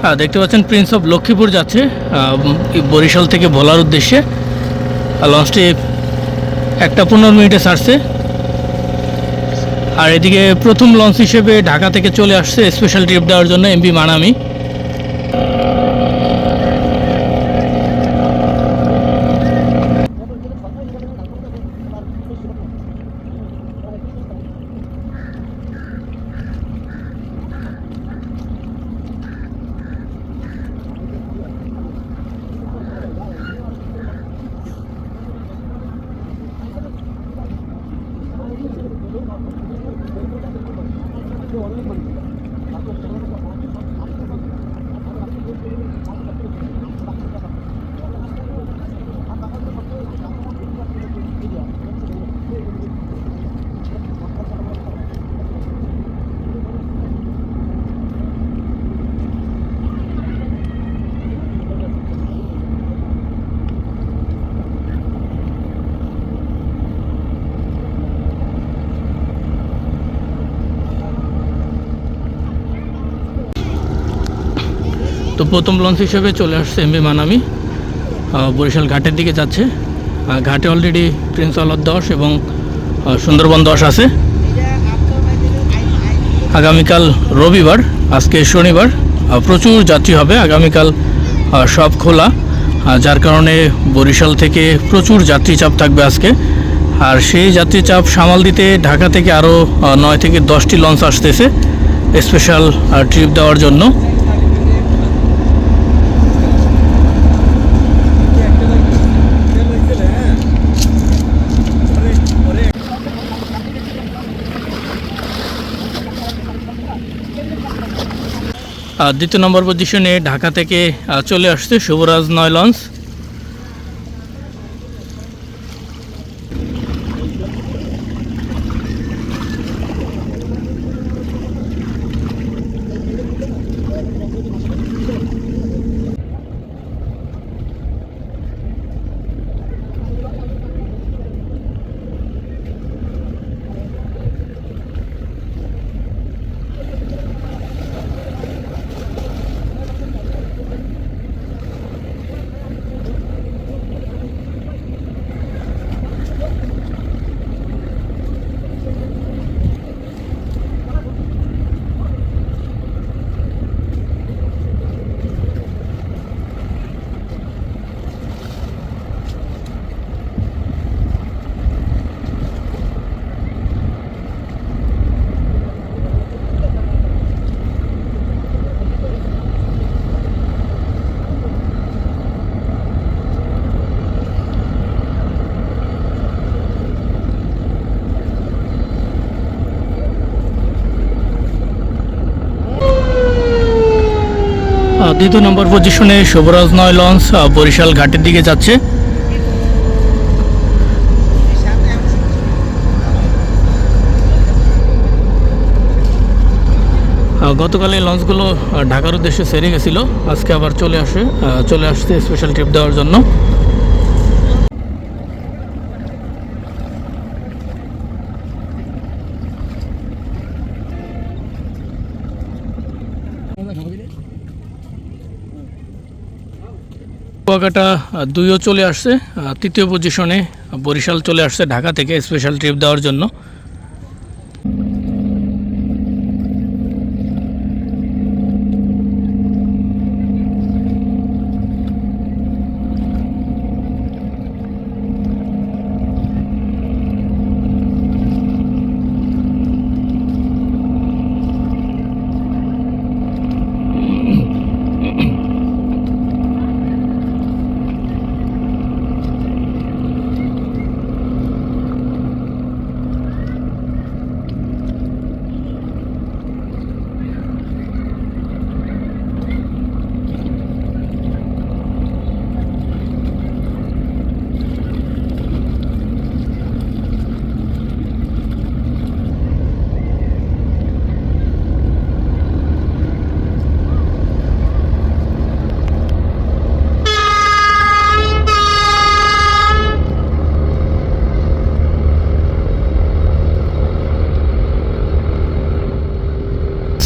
হ্যাঁ দেখতে পাচ্ছেন প্রিন্স অফ লক্ষ্মীপুর যাচ্ছে বরিশাল থেকে ভোলার উদ্দেশ্যে। আর লঞ্চটি একটা পনেরো মিনিটে ছাড়ছে। আর এদিকে প্রথম লঞ্চ হিসেবে ঢাকা থেকে চলে আসছে স্পেশাল ট্রিপ দেওয়ার জন্য এমবি মানামি। প্রথম লঞ্চ হিসেবে চলে আসছে এমবি মানামি বরিশাল ঘাটের দিকে যাচ্ছে। ঘাটে অলরেডি প্রিন্স আলাদ দশ এবং সুন্দরবন দশ আছে। আগামীকাল রবিবার, আজকে শনিবার প্রচুর যাত্রী হবে। আগামীকাল সব খোলা। যার কারণে বরিশাল থেকে প্রচুর যাত্রী চাপ থাকবে আজকে। আর সেই যাত্রী চাপ সামাল দিতে ঢাকা থেকে আরও নয় থেকে দশটি লঞ্চ আসতেছে স্পেশাল ট্রিপ দেওয়ার জন্য আর দ্বিতীয় নম্বর পজিশনে ঢাকা থেকে চলে আসছে শুভরাজ নয় লঞ্চ। দ্বিতীয় নম্বর পজিশনে শুভরাজ নয় লঞ্চ বরিশাল ঘাটের দিকে যাচ্ছে। গতকাল এই লঞ্চগুলো ঢাকার উদ্দেশ্যে সেরে গেছিল। আজকে আবার চলে আসে চলে আসছে স্পেশাল ট্রিপ দেওয়ার জন্য। কুয়াকাটা দুইও চলে আসছে তৃতীয় পজিশনে বরিশাল চলে আসছে ঢাকা থেকে স্পেশাল ট্রিপ দেওয়ার জন্য।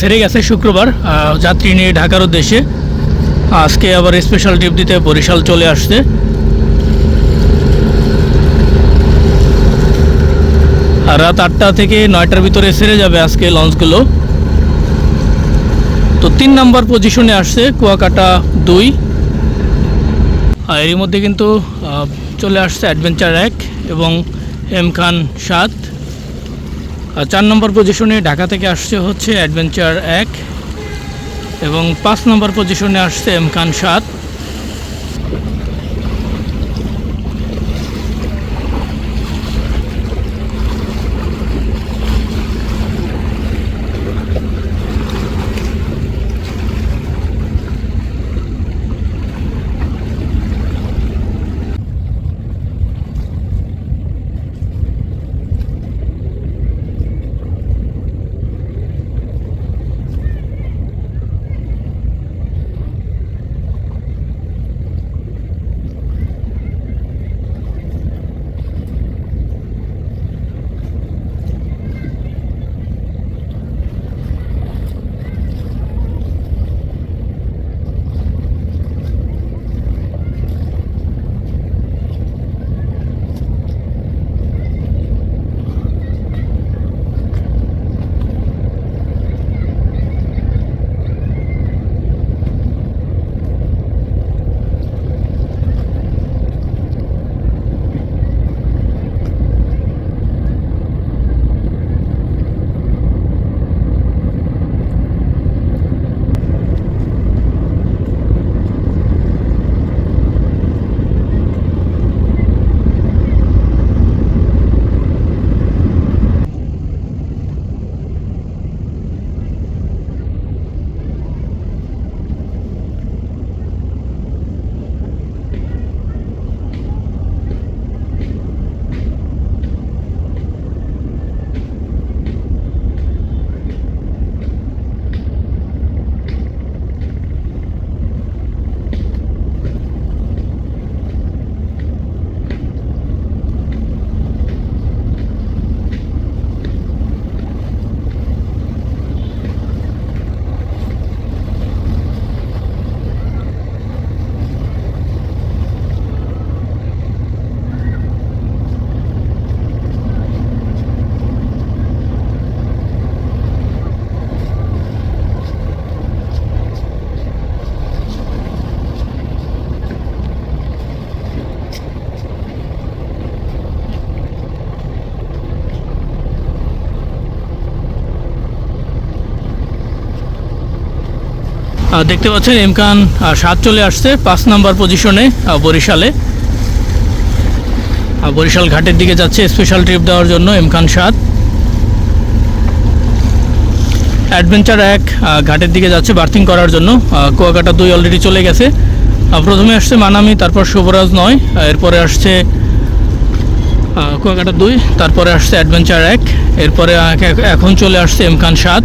ছেড়ে গেছে শুক্রবার যাত্রী নিয়ে ঢাকার উদ্দেশ্যে। আজকে আবার স্পেশাল ট্রিপ দিতে বরিশাল চলে আসছে। রাত আটটা থেকে নয়টার ভিতরে সেরে যাবে আজকে লঞ্চগুলো। তো তিন নাম্বার পজিশনে আসছে কুয়াকাটা দুই। আর এরই মধ্যে কিন্তু চলে আসছে অ্যাডভেঞ্চার এক এবং এম খান সাত। চার নম্বর পজিশনে ঢাকা থেকে আসছে হচ্ছে অ্যাডভেঞ্চার এক এবং পাঁচ নম্বর পজিশনে আসছে এম খান সাত। দেখতে পাচ্ছেন এমকান সাত চলে আসছে, পাঁচ নাম্বার পজিশনে বরিশালে। বরিশাল ঘাটের দিকে যাচ্ছে স্পেশাল ট্রিপ দেওয়ার জন্য এমকান সাত। অ্যাডভেঞ্চার এক ঘাটের দিকে যাচ্ছে বার্থিং করার জন্য কুয়াকাটা দুই অলরেডি চলে গেছে। প্রথমে আসছে মানামি, তারপর শুভরাজ নয় এরপরে আসছে কুয়াকাটা দুই, তারপরে আসছে অ্যাডভেঞ্চার এক, এরপরে এখন চলে আসছে এমকান সাত।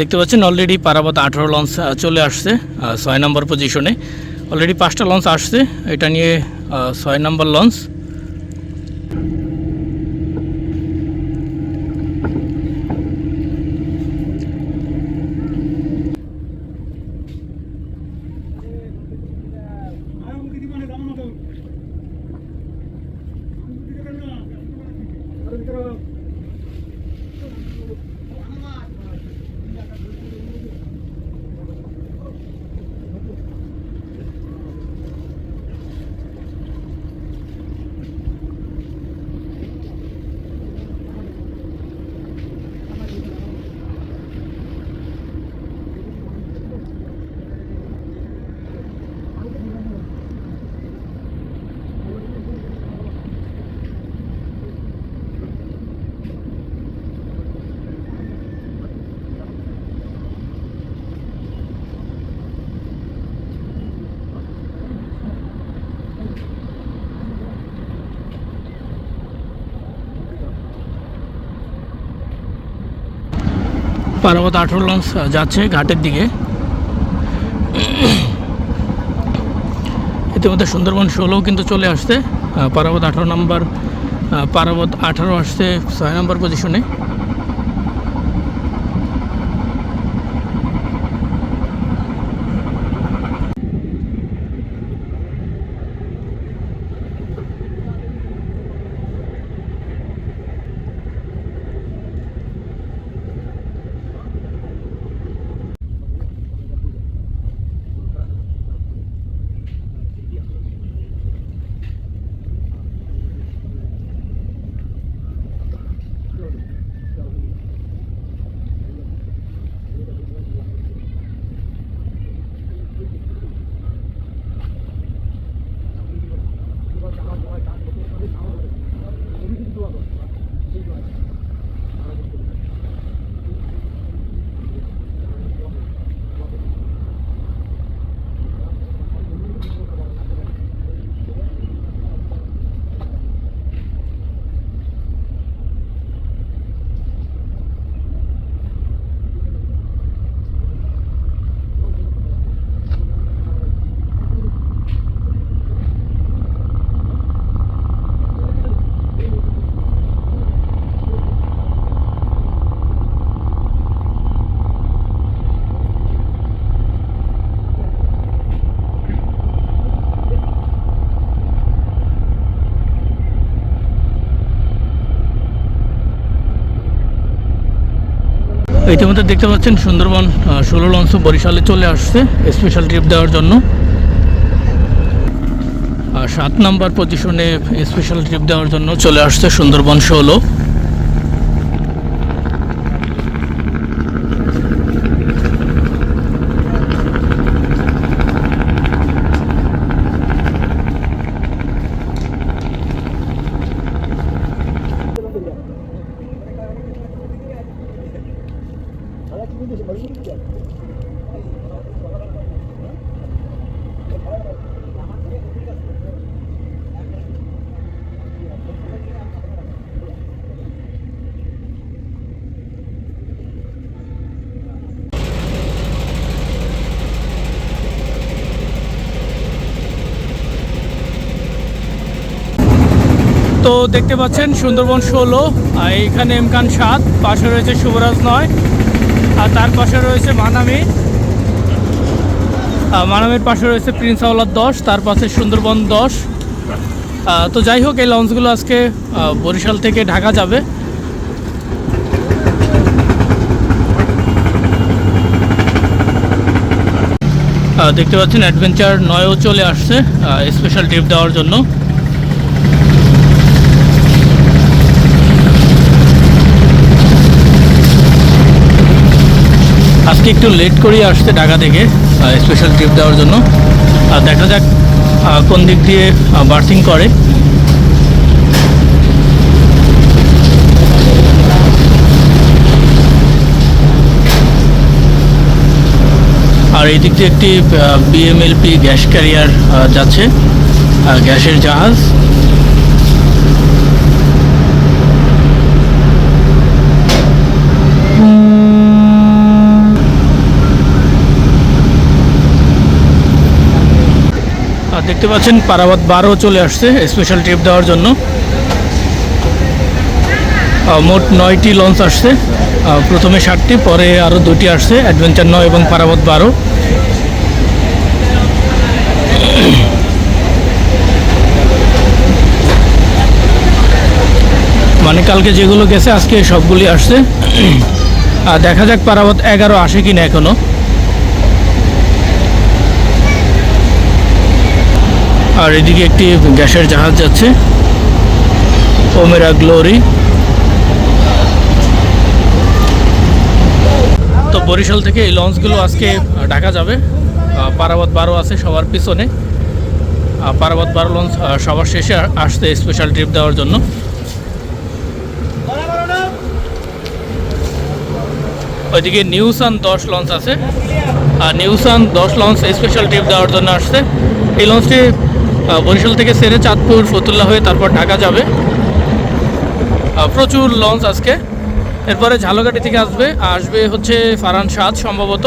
দেখতে পাচ্ছেন অলরেডি পারাবত আঠারো লঞ্চ চলে আসছে ছয় নম্বর পজিশনে অলরেডি পাঁচটা লঞ্চ আসছে, এটা নিয়ে ছয় নম্বর লঞ্চ পারাবত আঠারো লঞ্চ যাচ্ছে ঘাটের দিকে। ইতিমধ্যে সুন্দরবন ষোলোও কিন্তু চলে আসছে। পার্বত আঠারো নম্বর পারাবত আঠারো আসছে ছয় নম্বর পজিশনে ইতিমধ্যে দেখতে পাচ্ছেন সুন্দরবন ষোলো লঞ্চ বরিশালে চলে আসছে স্পেশাল ট্রিপ দেওয়ার জন্য। সাত নাম্বার পজিশনে স্পেশাল ট্রিপ দেওয়ার জন্য চলে আসছে সুন্দরবন ষোলো। তো দেখতে পাচ্ছেন সুন্দরবন ষোলো, আর এখানে এমকান সাত, পাশে রয়েছে শুভরাজ নয়, আর তার পাশে রয়েছে মানামি মানামির পাশে রয়েছে প্রিন্স আওলার দশ, তার পাশে সুন্দরবন দশ। তো যাই হোক, এই লঞ্চগুলো আজকে বরিশাল থেকে ঢাকা যাবে। দেখতে পাচ্ছেন অ্যাডভেঞ্চার নয়ও চলে আসছে স্পেশাল ট্রিপ দেওয়ার জন্য। আজকে একটু লেট করেই আসছে ঢাকা থেকে স্পেশাল ট্রিপ দেওয়ার জন্য। আর দেখা যাক কোন দিক দিয়ে বার্থিং করে। আর এই দিক দিয়ে একটি বিএমএলপি গ্যাস ক্যারিয়ার যাচ্ছে গ্যাসের জাহাজ। দেখতে পাচ্ছেন পারাবাদ বারো চলে আসছে স্পেশাল ট্রিপ দেওয়ার জন্য। মোট নয়টি লঞ্চ আসছে। প্রথমে ষাটটি পরে আরও দুটি আসছে অ্যাডভেঞ্চার নয় এবং পারাবাদ বারো। মানে কালকে যেগুলো গেছে, আজকে সবগুলি আসছে। আর দেখা যাক পারাবাদ এগারো আসে কিনা এখনও। আর এদিকে একটি গ্যাসের জাহাজ যাচ্ছে। ওমেরা গ্লোরি। তো বরিশাল থেকে এই লঞ্চগুলো আজকে ঢাকা যাবে। পারাবত বারো আছে সবার পিছনে। পারাবত বারো লঞ্চ সবার শেষে আ- আসছে স্পেশাল ট্রিপ দেওয়ার জন্য। ওইদিকে নিউসান দশ লঞ্চ আছে। আর নিউসান দশ লঞ্চ স্পেশাল ট্রিপ দেওয়ার জন্য আসছে। এই লঞ্চটি বরিশাল থেকে সেরে চাঁদপুর, ফতুল্লা হয়ে তারপর ঢাকা যাবে। প্রচুর লঞ্চ আজকে। এরপরে ঝালকাঠি থেকে আসবে আসবে হচ্ছে ফারান সাদ সম্ভবত।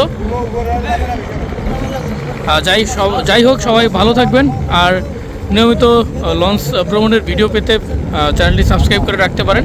যাই যাই হোক, সবাই ভালো থাকবেন। আর নিয়মিত লঞ্চ ভ্রমণের ভিডিও পেতে চ্যানেলটি সাবস্ক্রাইব করে রাখতে পারেন।